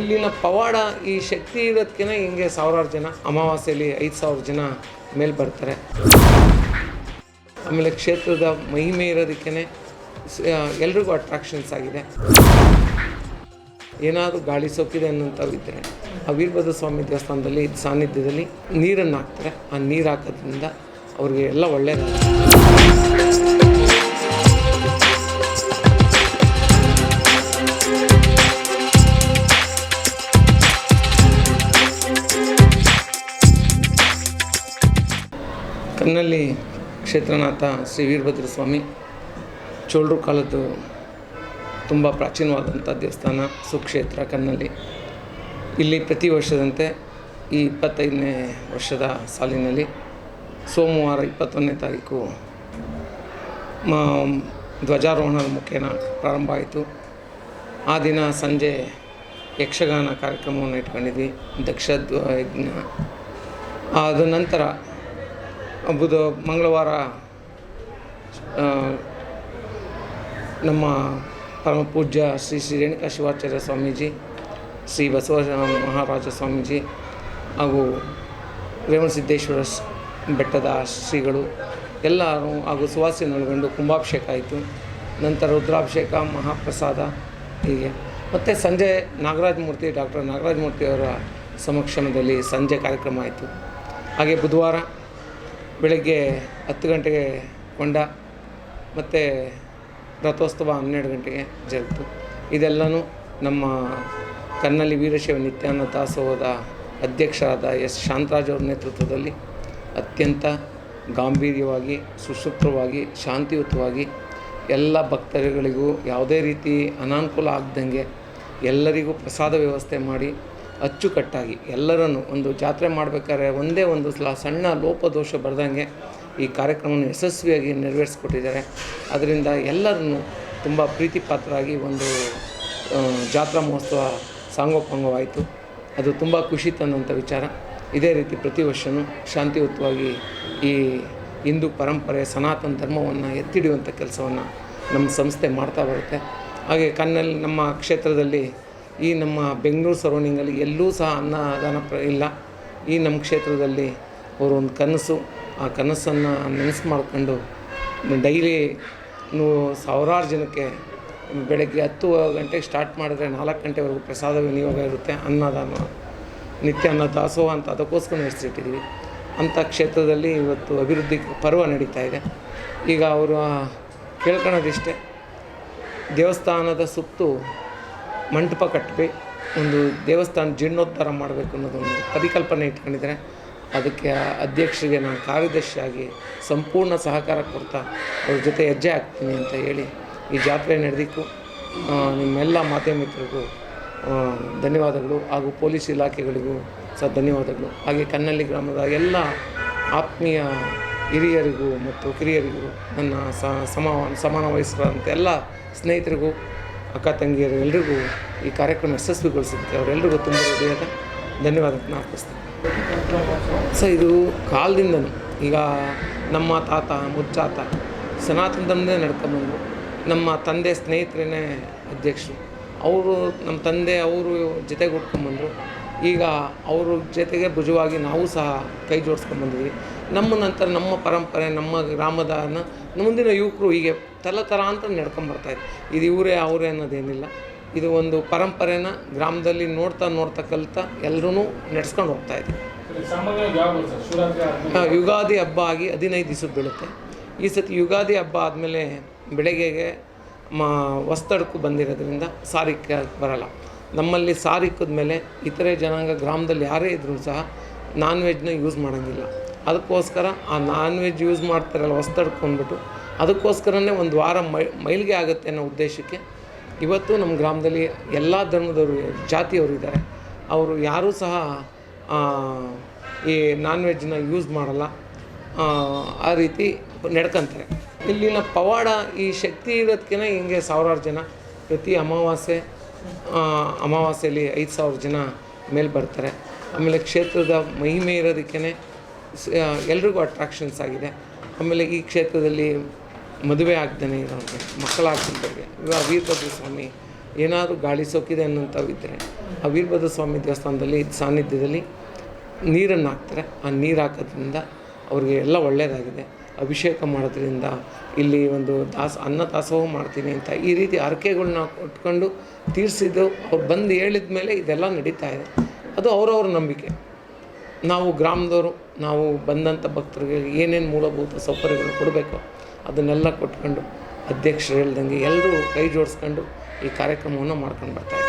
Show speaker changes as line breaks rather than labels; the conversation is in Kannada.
ಇಲ್ಲಿನ ಪವಾಡ ಈ ಶಕ್ತಿ ಇರೋದಕ್ಕೆ ಹಿಂಗೆ ಸಾವಿರಾರು ಜನ ಅಮಾವಾಸ್ಯೆಯಲ್ಲಿ ಐದು ಸಾವಿರ ಜನ ಮೇಲೆ ಬರ್ತಾರೆ. ಆಮೇಲೆ ಕ್ಷೇತ್ರದ ಮಹಿಮೆ ಇರೋದಕ್ಕೆ ಎಲ್ರಿಗೂ ಅಟ್ರಾಕ್ಷನ್ಸ್ ಆಗಿದೆ. ಏನಾದರೂ ಗಾಳಿ ಸೋಕಿದೆ ಅನ್ನೋಂಥವು ಇದ್ದರೆ ಆ ವೀರಭದ್ರ ಸ್ವಾಮಿ ದೇವಸ್ಥಾನದಲ್ಲಿ ಸಾನ್ನಿಧ್ಯದಲ್ಲಿ ನೀರನ್ನು ಹಾಕ್ತಾರೆ ಆ ನೀರು ಹಾಕೋದ್ರಿಂದ ಅವ್ರಿಗೆ ಎಲ್ಲ ಒಳ್ಳೆಯದಾಗುತ್ತೆ ಕನ್ನಲ್ಲಿ ಕ್ಷೇತ್ರನಾಥ ಶ್ರೀ ವೀರಭದ್ರ ಸ್ವಾಮಿ, ಚೋಳರು ಕಾಲದ್ದು ತುಂಬ ಪ್ರಾಚೀನವಾದಂಥ ದೇವಸ್ಥಾನ ಸುಕ್ಷೇತ್ರ ಕನ್ನಲ್ಲಿ ಇಲ್ಲಿ ಪ್ರತಿ ವರ್ಷದಂತೆ ಈ ಇಪ್ಪತ್ತೈದನೇ ವರ್ಷದ ಸಾಲಿನಲ್ಲಿ ಸೋಮವಾರ ಇಪ್ಪತ್ತೊಂದನೇ ತಾರೀಕು ಧ್ವಜಾರೋಹಣದ ಮುಖೇನ ಪ್ರಾರಂಭ ಆಯಿತು. ಆ ದಿನ ಸಂಜೆ ಯಕ್ಷಗಾನ ಕಾರ್ಯಕ್ರಮವನ್ನು ಇಟ್ಕೊಂಡಿದ್ವಿ, ದಕ್ಷ ಯಜ್ಞ. ಅದ ನಂತರ ಬುಧ ಮಂಗಳವಾರ ನಮ್ಮ ಪರಮ ಪೂಜ್ಯ ಶ್ರೀ ಶ್ರೀ ರೇಣುಕಾ ಶಿವಾಚಾರ್ಯ ಸ್ವಾಮೀಜಿ, ಶ್ರೀ ಬಸವ ಮಹಾರಾಜ ಸ್ವಾಮೀಜಿ ಹಾಗೂ ರೇವಣಸಿದ್ದೇಶ್ವರ ಸಿದ್ದೇಶ್ವರ ಬೆಟ್ಟದ ಶ್ರೀಗಳು ಎಲ್ಲರೂ ಹಾಗೂ ಸುವಾಸಿನೊಳಗೊಂಡು ಕುಂಭಾಭಿಷೇಕ ಆಯಿತು. ನಂತರ ರುದ್ರಾಭಿಷೇಕ, ಮಹಾಪ್ರಸಾದ, ಹೀಗೆ. ಮತ್ತು ಸಂಜೆ ನಾಗರಾಜ ಮೂರ್ತಿ ಡಾಕ್ಟರ್ ನಾಗರಾಜ ಮೂರ್ತಿಯವರ ಸಮಕ್ಷಮದಲ್ಲಿ ಸಂಜೆ ಕಾರ್ಯಕ್ರಮ ಆಯಿತು. ಹಾಗೆ ಬುಧವಾರ ಬೆಳಗ್ಗೆ ಹತ್ತು ಗಂಟೆಗೆ ಕೊಂಡ ಮತ್ತು ರಥೋತ್ಸವ ಹನ್ನೆರಡು ಗಂಟೆಗೆ ಜರುಗಿತು. ಇದೆಲ್ಲನೂ ನಮ್ಮ ಕನ್ನಲಿ ವೀರಶೈವ ನಿತ್ಯಾನಂದ ದಾಸೋಹದ ಅಧ್ಯಕ್ಷರಾದ ಎಸ್ ಶಾಂತರಾಜ್ ಅವರ ನೇತೃತ್ವದಲ್ಲಿ ಅತ್ಯಂತ ಗಾಂಭೀರ್ಯವಾಗಿ, ಸುಸೂತ್ರವಾಗಿ, ಶಾಂತಿಯುತವಾಗಿ ಎಲ್ಲ ಭಕ್ತರುಗಳಿಗೂ ಯಾವುದೇ ರೀತಿ ಅನಾನುಕೂಲ ಆಗ್ದಂಗೆ ಎಲ್ಲರಿಗೂ ಪ್ರಸಾದ ವ್ಯವಸ್ಥೆ ಮಾಡಿ ಅಚ್ಚುಕಟ್ಟಾಗಿ ಎಲ್ಲರನ್ನು ಒಂದು ಜಾತ್ರೆ ಮಾಡಬೇಕಾದ್ರೆ ಒಂದೇ ಒಂದು ಸಲ ಸಣ್ಣ ಲೋಪದೋಷ ಬರೆದಂಗೆ ಈ ಕಾರ್ಯಕ್ರಮವನ್ನು ಯಶಸ್ವಿಯಾಗಿ ನೆರವೇರಿಸ್ಕೊಟ್ಟಿದ್ದಾರೆ. ಅದರಿಂದ ಎಲ್ಲರನ್ನು ತುಂಬ ಪ್ರೀತಿಪಾತ್ರರಾಗಿ ಒಂದು ಆ, ಜಾತ್ರಾ ಮಹೋತ್ಸವ ಸಾಂಗೋಪಾಂಗವಾಯಿತು. ಅದು ತುಂಬ ಖುಷಿ ತಂದಂಥ ವಿಚಾರ. ಇದೇ ರೀತಿ ಪ್ರತಿ ವರ್ಷವೂ ಶಾಂತಿಯುತವಾಗಿ ಈ ಹಿಂದೂ ಪರಂಪರೆ ಸನಾತನ ಧರ್ಮವನ್ನು ಎತ್ತಿಡಿಯುವಂಥ ಕೆಲಸವನ್ನು ನಮ್ಮ ಸಂಸ್ಥೆ ಮಾಡ್ತಾ ಬರುತ್ತೆ. ಹಾಗೆ ಕಣ್ಣಲ್ಲಿ ನಮ್ಮ ಕ್ಷೇತ್ರದಲ್ಲಿ ಈ ನಮ್ಮ ಬೆಂಗಳೂರು ಸರೌಂಡಿಂಗಲ್ಲಿ ಎಲ್ಲೂ ಸಹ ಅನ್ನದಾನ ಪ್ರ ಇಲ್ಲ. ಈ ನಮ್ಮ ಕ್ಷೇತ್ರದಲ್ಲಿ ಅವರು ಒಂದು ಕನಸು, ಆ ಕನಸನ್ನು ನೆನೆಸು ಮಾಡಿಕೊಂಡು ಡೈಲಿ ನೂ ಸಾವಿರಾರು ಜನಕ್ಕೆ ಬೆಳಗ್ಗೆ ಹತ್ತು ಗಂಟೆಗೆ ಸ್ಟಾರ್ಟ್ ಮಾಡಿದ್ರೆ ನಾಲ್ಕು ಗಂಟೆವರೆಗೂ ಪ್ರಸಾದ ವಿನಿಯೋಗ ಇರುತ್ತೆ, ಅನ್ನದಾನ, ನಿತ್ಯ ಅನ್ನ ದಾಸೋಹ ಅಂತ ಅದಕ್ಕೋಸ್ಕರ ಹೆಸರಿಟ್ಟಿದ್ದೀವಿ ಅಂಥ ಕ್ಷೇತ್ರದಲ್ಲಿ ಇವತ್ತು ಅಭಿವೃದ್ಧಿ ಪರ್ವ ನಡೀತಾ ಇದೆ. ಈಗ ಅವರು ಕೇಳ್ಕೊಳ್ಳೋದಿಷ್ಟೇ ದೇವಸ್ಥಾನದ ಸುತ್ತು ಮಂಟಪ ಕಟ್ಟಬೇಕು ಒಂದು ದೇವಸ್ಥಾನ ಜೀರ್ಣೋದ್ಧಾರ ಮಾಡಬೇಕು ಅನ್ನೋದೊಂದು ಪರಿಕಲ್ಪನೆ ಇಟ್ಕೊಂಡಿದ್ದಾರೆ ಅದಕ್ಕೆ ಅಧ್ಯಕ್ಷರಿಗೆ ನಾನು ಕಾರ್ಯದರ್ಶಿಯಾಗಿ ಸಂಪೂರ್ಣ ಸಹಕಾರ ಕೊಡ್ತಾ ಅವ್ರ ಜೊತೆ ಹೆಜ್ಜೆ ಹಾಕ್ತೀನಿ ಅಂತ ಹೇಳಿ ಈ ಜಾತ್ರೆ ನಡೆದಿಕ್ಕು ಆ, ನಿಮ್ಮೆಲ್ಲ ಆ, ಧನ್ಯವಾದಗಳು ಹಾಗೂ ಪೊಲೀಸ್ ಇಲಾಖೆಗಳಿಗೂ ಸಹ ಧನ್ಯವಾದಗಳು. ಹಾಗೆ ಕನ್ನಳ್ಳಿ ಗ್ರಾಮದ ಎಲ್ಲ ಆತ್ಮೀಯ ಹಿರಿಯರಿಗೂ ಮತ್ತು ಕಿರಿಯರಿಗೂ ನನ್ನ ಸಮಾನ ವಯಸ್ಕರಂಥ ಎಲ್ಲ ಸ್ನೇಹಿತರಿಗೂ ಅಕ್ಕ ತಂಗಿಯರು ಎಲ್ರಿಗೂ ಈ ಕಾರ್ಯಕ್ರಮ ಯಶಸ್ವಿಗೊಳಿಸುತ್ತೆ ಅವರೆಲ್ಲರಿಗೂ ತುಂಬ ಹೃದಯದ ಧನ್ಯವಾದಗಳನ್ನು ಅರ್ಪಿಸ್ತೀನಿ ಸೊ ಇದು ಕಾಲದಿಂದನೂ ಈಗ ನಮ್ಮ ತಾತ, ಮುಚ್ಚಾತ ಸನಾತನ ಧರ್ಮದೇ ನಮ್ಮ ತಂದೆ ಸ್ನೇಹಿತರೇ ಅಧ್ಯಕ್ಷರು. ಅವರು ನಮ್ಮ ತಂದೆ, ಅವರು ಜೊತೆಗೆ ಉಟ್ಕೊಂಬಂದರು ಈಗ ಅವ್ರ ಜೊತೆಗೆ ಭುಜವಾಗಿ ನಾವು ಸಹ ಕೈ ಜೋಡಿಸ್ಕೊಂಡ್ಬಂದಿದ್ವಿ ನಮ್ಮ ನಂತರ ನಮ್ಮ ಪರಂಪರೆ, ನಮ್ಮ ಗ್ರಾಮದ ಮುಂದಿನ ಯುವಕರು ಹೀಗೆ ತಲ ಥರ ಅಂತ ನಡ್ಕೊಂಬರ್ತಾಯಿದೆ ಇದು. ಇವರೇ, ಅವರೇ ಅನ್ನೋದೇನಿಲ್ಲ. ಇದು ಒಂದು ಪರಂಪರೆನ ಗ್ರಾಮದಲ್ಲಿ ನೋಡ್ತಾ ನೋಡ್ತಾ ಕಲಿತಾ ಎಲ್ಲರೂ ನಡೆಸ್ಕೊಂಡು ಹೋಗ್ತಾ ಇದ್ದೀವಿ ಯುಗಾದಿ ಹಬ್ಬ ಆಗಿ ಹದಿನೈದು ದಿವಸ ಬೀಳುತ್ತೆ. ಈ ಸತಿ ಯುಗಾದಿ ಹಬ್ಬ ಆದಮೇಲೆ ಬೆಳಗ್ಗೆಗೆ ಮಾ, ಹೊಸ್ತಡ್ಕು ಬಂದಿರೋದ್ರಿಂದ ಸಾರಿಕ್ಕ ಬರಲ್ಲ. ನಮ್ಮಲ್ಲಿ ಸಾರಿಕ್ಕದ ಮೇಲೆ ಇತರೆ ಜನಾಂಗ ಗ್ರಾಮದಲ್ಲಿ ಯಾರೇ ಇದ್ರೂ ಸಹ ನಾನ್ ವೆಜ್ನ ಯೂಸ್ ಮಾಡೋಂಗಿಲ್ಲ. ಅದಕ್ಕೋಸ್ಕರ ಆ ನಾನ್ ವೆಜ್ ಯೂಸ್ ಮಾಡ್ತಾರಲ್ಲ ಹೊಸ್ತಡಕ್ಕೆ ಅಂದ್ಬಿಟ್ಟು ಅದಕ್ಕೋಸ್ಕರನೇ ಒಂದು ವಾರ ಮೈ ಮೈಲಿಗೆ ಆಗುತ್ತೆ ಅನ್ನೋ ಉದ್ದೇಶಕ್ಕೆ ಇವತ್ತು ನಮ್ಮ ಗ್ರಾಮದಲ್ಲಿ ಎಲ್ಲ ಧರ್ಮದವರು ಜಾತಿಯವರು ಇದ್ದಾರೆ. ಅವರು ಯಾರೂ ಸಹ ಈ ನಾನ್ ವೆಜ್ನ ಯೂಸ್ ಮಾಡಲ್ಲ. ಆ, ರೀತಿ ನಡ್ಕಂತಾರೆ. ಇಲ್ಲಿನ ಪವಾಡ ಈ ಶಕ್ತಿ ಇರೋದಕ್ಕೇ ಹಿಂಗೆ ಸಾವಿರಾರು ಜನ ಪ್ರತಿ ಅಮಾವಾಸ್ಯೆ ಅಮಾವಾಸ್ಯೆಯಲ್ಲಿ ಐದು ಸಾವಿರ ಜನ ಮೇಲೆ ಬರ್ತಾರೆ. ಆಮೇಲೆ ಕ್ಷೇತ್ರದ ಮಹಿಮೆ ಇರೋದಕ್ಕೇ ಎಲ್ರಿಗೂ ಅಟ್ರಾಕ್ಷನ್ಸ್ ಆಗಿದೆ. ಆಮೇಲೆ ಈ ಕ್ಷೇತ್ರದಲ್ಲಿ ಮದುವೆ ಆಗ್ತಾನೆ ಇರೋರಿಗೆ ಮಕ್ಕಳಾಗ್ತಿದ್ದವ್ರಿಗೆ ಇವಾಗ ವೀರಭದ್ರ ಸ್ವಾಮಿ, ಏನಾದರೂ ಗಾಳಿ ಸೋಕಿದೆ ಅನ್ನೋಂಥವು ಇದ್ದರೆ ಆ ವೀರಭದ್ರ ಸ್ವಾಮಿ ದೇವಸ್ಥಾನದಲ್ಲಿ, ಸಾನ್ನಿಧ್ಯದಲ್ಲಿ ನೀರನ್ನು ಹಾಕ್ತಾರೆ. ಆ ನೀರು ಹಾಕೋದ್ರಿಂದ ಅವ್ರಿಗೆ ಎಲ್ಲ ಒಳ್ಳೆಯದಾಗಿದೆ ಅಭಿಷೇಕ ಮಾಡೋದ್ರಿಂದ ಇಲ್ಲಿ ಒಂದು ದಾಸ, ಅನ್ನ ದಾಸೋಹ ಮಾಡ್ತೀನಿ ಅಂತ ಈ ರೀತಿ ಹರಕೆಗಳನ್ನ ಕೊಟ್ಕೊಂಡು ತೀರಿಸಿದ್ದು, ಅವ್ರು ಬಂದು ಹೇಳಿದ ಮೇಲೆ ಇದೆಲ್ಲ ನಡೀತಾ ಇದೆ. ಅದು ಅವರವ್ರ ನಂಬಿಕೆ. ನಾವು ಗ್ರಾಮದವರು, ನಾವು ಬಂದಂಥ ಭಕ್ತರಿಗೆ ಏನೇನು ಮೂಲಭೂತ ಸೌಕರ್ಯಗಳು ಕೊಡಬೇಕು ಅದನ್ನೆಲ್ಲ ಕೊಟ್ಕೊಂಡು ಅಧ್ಯಕ್ಷರು ಹೇಳ್ದಂಗೆ ಎಲ್ಲರೂ ಕೈ ಜೋಡಿಸ್ಕೊಂಡು ಈ ಕಾರ್ಯಕ್ರಮವನ್ನು ಮಾಡ್ಕೊಂಡು ಬರ್ತಾರೆ